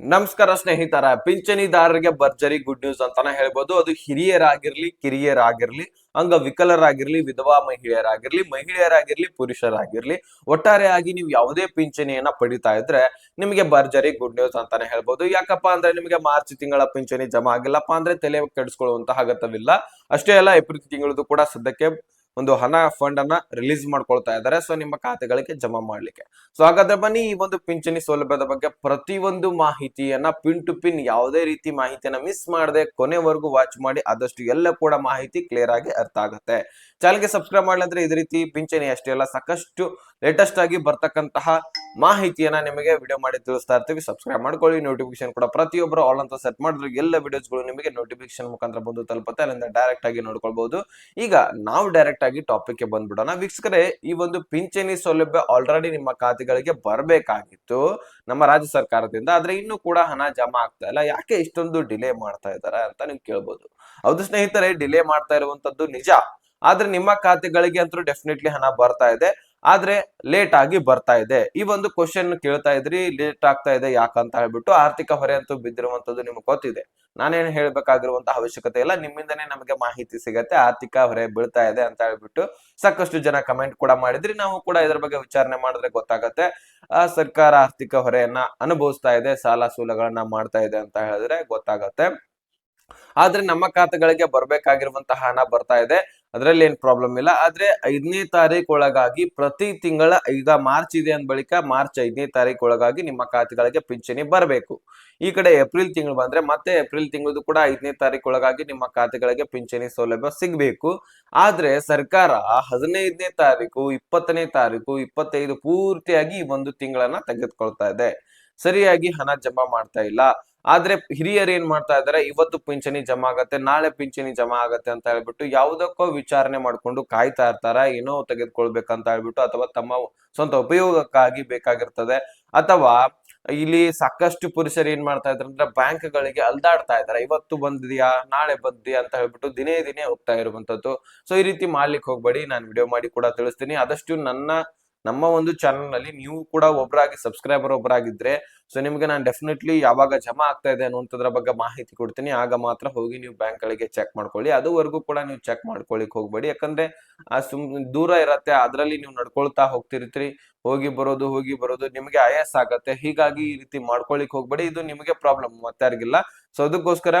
ನಮಸ್ಕಾರ ಸ್ನೇಹಿತರ, ಪಿಂಚಣಿದಾರರಿಗೆ ಭರ್ಜರಿ ಗುಡ್ ನ್ಯೂಸ್ ಅಂತಾನೆ ಹೇಳ್ಬೋದು. ಅದು ಹಿರಿಯರಾಗಿರ್ಲಿ, ಕಿರಿಯರಾಗಿರ್ಲಿ, ಅಂಗವಿಕಲರಾಗಿರ್ಲಿ, ವಿಧವಾ ಮಹಿಳೆಯರಾಗಿರ್ಲಿ ಮಹಿಳೆಯರಾಗಿರ್ಲಿ, ಪುರುಷರಾಗಿರ್ಲಿ ಒಟ್ಟಾರೆಯಾಗಿ ನೀವು ಯಾವುದೇ ಪಿಂಚಣಿಯನ್ನ ಪಡಿತಾ ಇದ್ರೆ ನಿಮಗೆ ಭರ್ಜರಿ ಗುಡ್ ನ್ಯೂಸ್ ಅಂತಾನೆ ಹೇಳ್ಬೋದು. ಯಾಕಪ್ಪ ಅಂದ್ರೆ ನಿಮಗೆ ಮಾರ್ಚ್ ತಿಂಗಳ ಪಿಂಚಣಿ ಜಮಾ ಆಗಿಲ್ಲಪ್ಪ ಅಂದ್ರೆ ತಲೆ ಕೆಡಿಸ್ಕೊಳ್ಳುವಂತಹ ಅಗತ್ಯವಿಲ್ಲ. ಅಷ್ಟೇ ಅಲ್ಲ, ಏಪ್ರಿಲ್ ತಿಂಗಳದು ಕೂಡ ಸದ್ಯಕ್ಕೆ ಒಂದು ಹಣ ಫಂಡ್ ಅನ್ನ ರಿಲೀಸ್ ಮಾಡ್ಕೊಳ್ತಾ ಇದ್ದಾರೆ ಸೊ ನಿಮ್ಮ ಖಾತೆಗಳಿಗೆ ಜಮಾ ಮಾಡ್ಲಿಕ್ಕೆ. ಸೊ ಹಾಗಾದ್ರೆ ಬನ್ನಿ, ಈ ಒಂದು ಪಿಂಚಣಿ ಸೌಲಭ್ಯದ ಬಗ್ಗೆ ಪ್ರತಿಯೊಂದು ಮಾಹಿತಿಯನ್ನ ಪಿನ್ ಟು ಪಿನ್ ಯಾವುದೇ ರೀತಿ ಮಾಹಿತಿಯನ್ನ ಮಿಸ್ ಮಾಡದೆ ಕೊನೆವರೆಗೂ ವಾಚ್ ಮಾಡಿ ಆದಷ್ಟು ಎಲ್ಲ ಕೂಡ ಮಾಹಿತಿ ಕ್ಲಿಯರ್ ಆಗಿ ಅರ್ಥ ಆಗುತ್ತೆ. ಚಾನಲ್ಗೆ ಸಬ್ಸ್ಕ್ರೈಬ್ ಮಾಡ್ಲಂದ್ರೆ ಇದೇ ರೀತಿ ಪಿಂಚಣಿ ಅಷ್ಟೇ ಅಲ್ಲ, ಸಾಕಷ್ಟು ಲೇಟೆಸ್ಟ್ ಆಗಿ ಬರ್ತಕ್ಕಂತಹ ಮಾಹಿತಿಯನ್ನ ನಿಮಗೆ ವಿಡಿಯೋ ಮಾಡಿ ತಿಳಿಸ್ತಾ ಇರ್ತೀವಿ. ಸಬ್ಸ್ಕ್ರೈಬ್ ಮಾಡ್ಕೊಳ್ಳಿ ನೋಟಿಫಿಕೇಶನ್ ಕೂಡ ಪ್ರತಿಯೊಬ್ಬರು ಆಲ್ ಅಂತ ಸೆಟ್ ಮಾಡಿದ್ರೆ ಎಲ್ಲ ವಿಡಿಯೋಸ್ಗಳು ನಿಮಗೆ ನೋಟಿಫಿಕೇಶನ್ ಮುಖಾಂತರ ಬಂದು ತಲುಪುತ್ತೆ. ಅಲ್ಲಿಂದ ಡೈರೆಕ್ಟ್ ಆಗಿ ನೋಡ್ಕೊಳ್ಬಹುದು. ಈಗ ನಾವು ಡೈರೆಕ್ಟ್ ಆಗಿ ಟಾಪಿಕ್ಗೆ ಬಂದ್ಬಿಡೋಣ. ವೀಕ್ಷಕರೇ, ಈ ಒಂದು ಪಿಂಚಣಿ ಸೌಲಭ್ಯ ಆಲ್ರೆಡಿ ನಿಮ್ಮ ಖಾತೆಗಳಿಗೆ ಬರಬೇಕಾಗಿತ್ತು ನಮ್ಮ ರಾಜ್ಯ ಸರ್ಕಾರದಿಂದ. ಆದ್ರೆ ಇನ್ನೂ ಕೂಡ ಹಣ ಜಮಾ ಆಗ್ತಾ ಇಲ್ಲ. ಯಾಕೆ ಇಷ್ಟೊಂದು ಡಿಲೇ ಮಾಡ್ತಾ ಇದ್ದಾರೆ ಅಂತ ನೀವು ಕೇಳ್ಬೋದು. ಹೌದು ಸ್ನೇಹಿತರೆ ಡಿಲೇ ಮಾಡ್ತಾ ಇರುವಂತದ್ದು ನಿಜ. ಆದ್ರೆ ನಿಮ್ಮ ಖಾತೆಗಳಿಗೆ ಅಂತೂ ಡೆಫಿನೆಟ್ಲಿ ಹಣ ಬರ್ತಾ ಇದೆ. ಆದ್ರೆ ಲೇಟ್ ಆಗಿ ಬರ್ತಾ ಇದೆ. ಈ ಒಂದು ಕ್ವಶನ್ ಕೇಳ್ತಾ ಇದ್ರಿ ಲೇಟ್ ಆಗ್ತಾ ಇದೆ ಯಾಕಂತ ಹೇಳ್ಬಿಟ್ಟು ಆರ್ಥಿಕ ಹೊರೆ ಅಂತೂ ಬಿದ್ದಿರುವಂತದ್ದು ನಿಮ್ಗೆ ಗೊತ್ತಿದೆ. ನಾನೇನು ಹೇಳ್ಬೇಕಾಗಿರುವಂತಹ ಅವಶ್ಯಕತೆ ಇಲ್ಲ. ನಿಮ್ಮಿಂದನೇ ನಮಗೆ ಮಾಹಿತಿ ಸಿಗತ್ತೆ. ಆರ್ಥಿಕ ಹೊರೆ ಬೀಳ್ತಾ ಇದೆ ಅಂತ ಹೇಳ್ಬಿಟ್ಟು ಸಾಕಷ್ಟು ಜನ ಕಮೆಂಟ್ ಕೂಡ ಮಾಡಿದ್ರಿ. ನಾವು ಕೂಡ ಇದ್ರ ಬಗ್ಗೆ ವಿಚಾರಣೆ ಮಾಡಿದ್ರೆ ಗೊತ್ತಾಗತ್ತೆ. ಆ, ಸರ್ಕಾರ ಆರ್ಥಿಕ ಹೊರೆಯನ್ನ ಅನುಭವಿಸ್ತಾ ಇದೆ. ಸಾಲ ಸೂಲಗಳನ್ನ ಮಾಡ್ತಾ ಇದೆ ಅಂತ ಹೇಳಿದ್ರೆ ಗೊತ್ತಾಗತ್ತೆ. ಆದ್ರೆ ನಮ್ಮ ಖಾತೆಗಳಿಗೆ ಬರ್ಬೇಕಾಗಿರುವಂತಹ ಹಣ ಬರ್ತಾ ಇದೆ. ಅದರಲ್ಲಿ ಏನು ಪ್ರಾಬ್ಲಮ್ ಇಲ್ಲ. ಆದ್ರೆ ಐದನೇ ತಾರೀಕು ಒಳಗಾಗಿ ಪ್ರತಿ ತಿಂಗಳ ಈಗ ಮಾರ್ಚ್ ಇದೆ ಅಂದ ಬಳಿಕ ಮಾರ್ಚ್ ಐದನೇ ತಾರೀಕು ಒಳಗಾಗಿ ನಿಮ್ಮ ಖಾತೆಗಳಿಗೆ ಪಿಂಚಣಿ ಬರಬೇಕು. ಈ ಕಡೆ ಏಪ್ರಿಲ್ ತಿಂಗಳು ಬಂದ್ರೆ ಮತ್ತೆ ಏಪ್ರಿಲ್ ತಿಂಗಳದು ಕೂಡ ಐದನೇ ತಾರೀಕು ಒಳಗಾಗಿ ನಿಮ್ಮ ಖಾತೆಗಳಿಗೆ ಪಿಂಚಣಿ ಸೌಲಭ್ಯ ಸಿಗ್ಬೇಕು. ಆದ್ರೆ ಸರ್ಕಾರ ಹದಿನೈದನೇ ತಾರೀಕು ಇಪ್ಪತ್ತನೇ ತಾರೀಕು ಇಪ್ಪತ್ತೈದು ಪೂರ್ತಿಯಾಗಿ ಒಂದು ತಿಂಗಳನ್ನ ತೆಗೆದುಕೊಳ್ತಾ ಇದೆ. ಸರಿಯಾಗಿ ಹಣ ಜಮಾ ಮಾಡ್ತಾ ಇಲ್ಲ. ಆದ್ರೆ ಹಿರಿಯರು ಏನ್ ಮಾಡ್ತಾ ಇದಾರೆ, ಇವತ್ತು ಪಿಂಚಣಿ ಜಮಾ ಆಗತ್ತೆ, ನಾಳೆ ಪಿಂಚಣಿ ಜಮಾ ಆಗತ್ತೆ ಅಂತ ಹೇಳ್ಬಿಟ್ಟು ಯಾವುದಕ್ಕೋ ವಿಚಾರಣೆ ಮಾಡ್ಕೊಂಡು ಕಾಯ್ತಾ ಇರ್ತಾರ, ಏನೋ ತೆಗೆದುಕೊಳ್ಬೇಕಂತ ಹೇಳ್ಬಿಟ್ಟು ಅಥವಾ ತಮ್ಮ ಸ್ವಂತ ಉಪಯೋಗಕ್ಕಾಗಿ ಬೇಕಾಗಿರ್ತದೆ. ಅಥವಾ ಇಲ್ಲಿ ಸಾಕಷ್ಟು ಪುರುಷರು ಏನ್ ಮಾಡ್ತಾ ಇದ್ರು ಅಂದ್ರೆ ಬ್ಯಾಂಕ್ ಗಳಿಗೆ ಅಲ್ದಾಡ್ತಾ ಇದಾರೆ, ಇವತ್ತು ಬಂದಿದ್ಯಾ, ನಾಳೆ ಬಂದಿದ್ಯಾ ಅಂತ ಹೇಳ್ಬಿಟ್ಟು ದಿನೇ ದಿನೇ ಹೋಗ್ತಾ ಇರುವಂತದ್ದು ಸೊ ಈ ರೀತಿ ಮಾಡ್ಲಿಕ್ಕೆ ಹೋಗ್ಬೇಡಿ, ನಾನು ವಿಡಿಯೋ ಮಾಡಿ ಕೂಡ ತಿಳಿಸ್ತೀನಿ. ಆದಷ್ಟು ನನ್ನ ನಮ್ಮ ಒಂದು ಚಾನಲ್ನಲ್ಲಿ ನೀವು ಕೂಡ ಒಬ್ಬರಾಗಿ ಸಬ್ಸ್ಕ್ರೈಬರ್ ಒಬ್ಬರಾಗಿದ್ರೆ ಸೊ ನಿಮ್ಗೆ ನಾನು ಡೆಫಿನೆಟ್ಲಿ ಯಾವಾಗ ಜಮಾ ಆಗ್ತಾ ಇದೆ ಅನ್ನುವಂಥದ್ರ ಬಗ್ಗೆ ಮಾಹಿತಿ ಕೊಡ್ತೀನಿ. ಆಗ ಮಾತ್ರ ಹೋಗಿ ನೀವು ಬ್ಯಾಂಕ್ ಗಳಿಗೆ ಚೆಕ್ ಮಾಡ್ಕೊಳ್ಳಿ. ಅದುವರೆಗೂ ಕೂಡ ನೀವು ಚೆಕ್ ಮಾಡ್ಕೊಳ್ಳಿಕ್ ಹೋಗ್ಬೇಡಿ. ಯಾಕಂದ್ರೆ, ಆ ಸುಮ್ ದೂರ ಇರತ್ತೆ, ಅದರಲ್ಲಿ ನೀವು ನಡ್ಕೊಳ್ತಾ ಹೋಗ್ತಿರ್ತೀರಿ. ಹೋಗಿ ಬರೋದು ಹೋಗಿ ಬರೋದು ನಿಮಗೆ ಆಯಾಸ ಆಗತ್ತೆ. ಹೀಗಾಗಿ ಈ ರೀತಿ ಮಾಡ್ಕೊಳ್ಳಿಕ್ ಹೋಗ್ಬೇಡಿ. ಇದು ನಿಮಗೆ ಪ್ರಾಬ್ಲಮ್ ಮತ್ತಾರಿಗಿಲ್ಲ. ಸೊ ಅದಕ್ಕೋಸ್ಕರ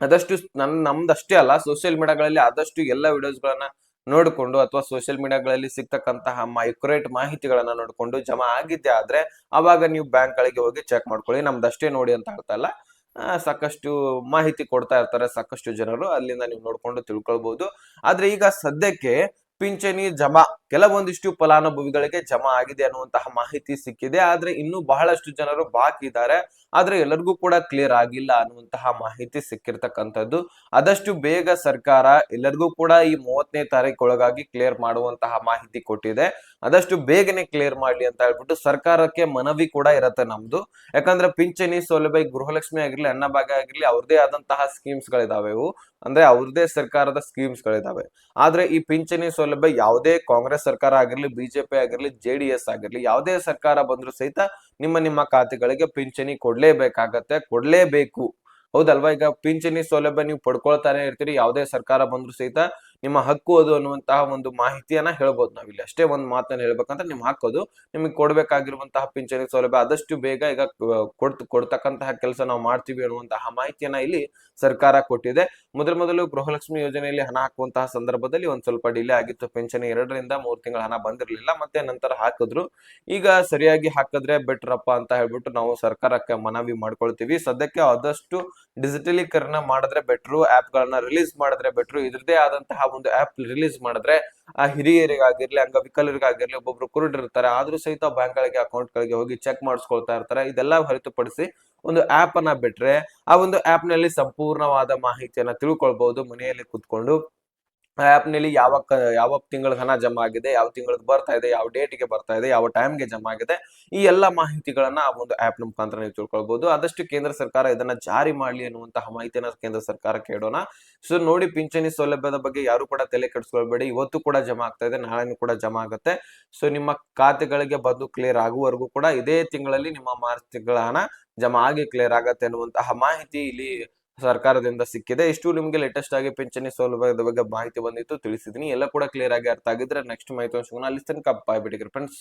ಆದಷ್ಟು ನನ್, ನಮ್ದಷ್ಟೇ ಅಲ್ಲ ಸೋಷಿಯಲ್ ಮೀಡಿಯಾಗಳಲ್ಲಿ ಆದಷ್ಟು ಎಲ್ಲ ವಿಡಿಯೋಸ್ಗಳನ್ನ ನೋಡಿಕೊಂಡು ಅಥವಾ ಸೋಷಿಯಲ್ ಮೀಡಿಯಾಗಳಲ್ಲಿ ಸಿಗ್ತಕ್ಕಂತಹ ಮೈಕ್ರೇಟ್ ಮಾಹಿತಿಗಳನ್ನ ನೋಡಿಕೊಂಡು ಜಮಾ ಆಗಿದ್ದೆ ಆದ್ರೆ ಅವಾಗ ನೀವು ಬ್ಯಾಂಕ್ ಗಳಿಗೆ ಹೋಗಿ ಚೆಕ್ ಮಾಡ್ಕೊಳ್ಳಿ. ನಮ್ದಷ್ಟೇ ನೋಡಿ ಅಂತ ಇಲ್ಲ ಆ, ಸಾಕಷ್ಟು ಮಾಹಿತಿ ಕೊಡ್ತಾ ಇರ್ತಾರೆ ಸಾಕಷ್ಟು ಜನರು. ಅಲ್ಲಿಂದ ನೀವು ನೋಡ್ಕೊಂಡು ತಿಳ್ಕೊಳ್ಬಹುದು ಆದ್ರೆ ಈಗ ಸದ್ಯಕ್ಕೆ ಪಿಂಚಣಿ ಜಮಾ, ಕೆಲವೊಂದಿಷ್ಟು ಫಲಾನುಭವಿಗಳಿಗೆ ಜಮಾ ಆಗಿದೆ ಅನ್ನುವಂತಹ ಮಾಹಿತಿ ಸಿಕ್ಕಿದೆ. ಆದ್ರೆ ಇನ್ನು ಬಹಳಷ್ಟು ಜನರು ಬಾಕಿ ಇದ್ದಾರೆ. ಆದ್ರೆ ಎಲ್ಲರಿಗೂ ಕೂಡ ಕ್ಲಿಯರ್ ಆಗಿಲ್ಲ ಅನ್ನುವಂತಹ ಮಾಹಿತಿ ಸಿಕ್ಕಿರ್ತಕ್ಕಂಥದ್ದು. ಆದಷ್ಟು ಬೇಗ ಸರ್ಕಾರ ಎಲ್ಲರಿಗೂ ಕೂಡ ಈ ಮೂವತ್ತನೇ ತಾರೀಕು ಒಳಗಾಗಿ ಕ್ಲಿಯರ್ ಮಾಡುವಂತಹ ಮಾಹಿತಿ ಕೊಟ್ಟಿದೆ. ಆದಷ್ಟು ಬೇಗನೆ ಕ್ಲಿಯರ್ ಮಾಡ್ಲಿ ಅಂತ ಹೇಳ್ಬಿಟ್ಟು ಸರ್ಕಾರಕ್ಕೆ ಮನವಿ ಕೂಡ ಇರತ್ತೆ ನಮ್ದು. ಯಾಕಂದ್ರೆ ಪಿಂಚಣಿ ಸೌಲಭ್ಯ ಗೃಹಲಕ್ಷ್ಮಿ ಆಗಿರ್ಲಿ ಅನ್ನಭಾಗ್ಯ ಆಗಿರ್ಲಿ, ಅವ್ರದೇ ಆದಂತಹ ಸ್ಕೀಮ್ಸ್ ಗಳಿದಾವೆ ಅಂದ್ರೆ ಅವ್ರದೇ ಸರ್ಕಾರದ ಸ್ಕೀಮ್ಸ್ ಗಳಿದಾವೆ. ಆದ್ರೆ ಈ ಪಿಂಚಣಿ ಯಾವುದೇ ಕಾಂಗ್ರೆಸ್ ಸರ್ಕಾರ ಆಗಿರ್ಲಿ, ಬಿಜೆಪಿ ಆಗಿರ್ಲಿ, ಜೆ ಡಿ ಎಸ್ ಆಗಿರ್ಲಿ, ಯಾವುದೇ ಸರ್ಕಾರ ಬಂದ್ರು ಸಹಿತ ನಿಮ್ಮ ನಿಮ್ಮ ಖಾತೆಗಳಿಗೆ ಪಿಂಚಣಿ ಕೊಡ್ಲೇಬೇಕಾಗತ್ತೆ, ಕೊಡ್ಲೇಬೇಕು. ಹೌದಲ್ವಾ? ಈಗ ಪಿಂಚಣಿ ಸೌಲಭ್ಯ ನೀವು ಪಡ್ಕೊಳ್ತಾನೆ ಇರ್ತೀರಿ, ಯಾವುದೇ ಸರ್ಕಾರ ಬಂದ್ರು ಸಹಿತ ನಿಮ್ಮ ಹಕ್ಕು ಅದು ಅನ್ನುವಂತಹ ಒಂದು ಮಾಹಿತಿಯನ್ನ ಹೇಳ್ಬೋದು ನಾವಿಲ್ಲಿ ಅಷ್ಟೇ ಒಂದು ಮಾತನ್ನ ಹೇಳ್ಬೇಕಂದ್ರೆ ನಿಮ್ ಹಾಕೋದು ನಿಮಗೆ ಕೊಡ್ಬೇಕಾಗಿರುವಂತಹ ಪಿಂಚಣಿ ಸೌಲಭ್ಯ ಆದಷ್ಟು ಬೇಗ ಈಗ ಕೊಡ್ತ, ಕೊಡ್ತಕ್ಕಂತಹ ಕೆಲಸ ನಾವು ಮಾಡ್ತೀವಿ ಅನ್ನುವಂತಹ ಮಾಹಿತಿಯನ್ನ ಇಲ್ಲಿ ಸರ್ಕಾರ ಕೊಟ್ಟಿದೆ. ಮೊದಲ ಮೊದಲು ಗೃಹಲಕ್ಷ್ಮಿ ಯೋಜನೆಯಲ್ಲಿ ಹಣ ಹಾಕುವಂತಹ ಸಂದರ್ಭದಲ್ಲಿ ಒಂದ್ ಸ್ವಲ್ಪ ಡಿಲೇ ಆಗಿತ್ತು. ಪಿಂಚಣಿ ಎರಡರಿಂದ ಮೂರ್ ತಿಂಗಳ ಹಣ ಬಂದಿರಲಿಲ್ಲ. ಮತ್ತೆ ನಂತರ ಹಾಕಿದ್ರು. ಈಗ ಸರಿಯಾಗಿ ಹಾಕಿದ್ರೆ ಬೆಟ್ರಪ್ಪ ಅಂತ ಹೇಳ್ಬಿಟ್ಟು ನಾವು ಸರ್ಕಾರಕ್ಕೆ ಮನವಿ ಮಾಡ್ಕೊಳ್ತೀವಿ. ಸದ್ಯಕ್ಕೆ ಆದಷ್ಟು ಡಿಜಿಟಲೀಕರಣ ಮಾಡಿದ್ರೆ ಬೆಟ್ರು ಆಪ್ ಗಳನ್ನ ರಿಲೀಸ್ ಮಾಡಿದ್ರೆ ಬೆಟ್ರು ಇದ್ರದೇ ಆದಂತಹ ಒಂದು ಆಪ್ ರಿಲೀಸ್ ಮಾಡಿದ್ರೆ, ಆ ಹಿರಿಯರಿಗಾಗಿರ್ಲಿ ಅಂಗವಿಕಲರಿಗಾಗಿರ್ಲಿ ಒಬ್ಬೊಬ್ರು ಕುರುಡಿರ್ತಾರೆ ಆದ್ರೂ ಸಹಿತ ಬ್ಯಾಂಕ್ ಗಳಿಗೆ ಅಕೌಂಟ್ ಗಳಿಗೆ ಹೋಗಿ ಚೆಕ್ ಮಾಡಿಸ್ಕೊಳ್ತಾ ಇರ್ತಾರೆ. ಇದೆಲ್ಲ ಹೊರತುಪಡಿಸಿ ಒಂದು ಆಪ್ ಅನ್ನ ಬಿಟ್ರೆ, ಆ ಒಂದು ಆಪ್ನಲ್ಲಿ ಸಂಪೂರ್ಣವಾದ ಮಾಹಿತಿಯನ್ನ ತಿಳ್ಕೊಳ್ಬಹುದು ಮನೆಯಲ್ಲಿ ಕುತ್ಕೊಂಡು. ಆಪ್ನಲ್ಲಿ ಯಾವ ಯಾವ ತಿಂಗಳ ಹಣ ಜಮಾ ಆಗಿದೆ, ಯಾವ ತಿಂಗಳಿಗೆ ಬರ್ತಾ ಇದೆ, ಯಾವ ಡೇಟ್ಗೆ ಬರ್ತಾ ಇದೆ, ಯಾವ ಟೈಮ್ಗೆ ಜಮಾ ಆಗಿದೆ, ಈ ಎಲ್ಲಾ ಮಾಹಿತಿಗಳನ್ನ ಆ ಒಂದು ಆಪ್ ಮುಖಾಂತರ ನೀವು ತಿಳ್ಕೊಳ್ಬಹುದು ಆದಷ್ಟು ಕೇಂದ್ರ ಸರ್ಕಾರ ಇದನ್ನ ಜಾರಿ ಮಾಡ್ಲಿ ಅನ್ನುವಂತಹ ಮಾಹಿತಿಯನ್ನ ಕೇಂದ್ರ ಸರ್ಕಾರ ಕೇಳೋಣ ಸೊ ನೋಡಿ, ಪಿಂಚಣಿ ಸೌಲಭ್ಯದ ಬಗ್ಗೆ ಯಾರು ಕೂಡ ತಲೆ ಕೆಡಿಸ್ಕೊಳ್ಬೇಡಿ. ಇವತ್ತು ಕೂಡ ಜಮಾ ಆಗ್ತಾ ಇದೆ, ನಾಳೆನೂ ಕೂಡ ಜಮಾ ಆಗುತ್ತೆ. ಸೊ ನಿಮ್ಮ ಖಾತೆಗಳಿಗೆ ಬಂದು ಕ್ಲಿಯರ್ ಆಗುವವರೆಗೂ ಕೂಡ ಇದೇ ತಿಂಗಳಲ್ಲಿ ನಿಮ್ಮ ಮಾರ್ಚ್ ತಿಂಗಳ ಹಣ ಜಮಾ ಆಗಿ ಕ್ಲಿಯರ್ ಆಗತ್ತೆ ಅನ್ನುವಂತಹ ಮಾಹಿತಿ ಇಲ್ಲಿ ಸರ್ಕಾರದಿಂದ ಸಿಕ್ಕಿದೆ. ಇಷ್ಟು ನಿಮಗೆ ಲೇಟೆಸ್ಟ್ ಆಗಿ ಪಿಂಚಣಿ ಸೌಲಭ್ಯದ ಬಗ್ಗೆ ಮಾಹಿತಿ ಬಂದಿತ್ತು, ತಿಳಿಸಿದೀನಿ. ಎಲ್ಲ ಕೂಡ ಕ್ಲಿಯರ್ ಆಗಿ ಅರ್ಥ ಆಗಿದ್ರೆ ನೆಕ್ಸ್ಟ್ ಮಾಹಿತಿ ಅಲ್ಲಿ ತನಕ ಬಾಯ್ ಬಿಟ್ಟಿಗೆ ಫ್ರೆಂಡ್ಸ್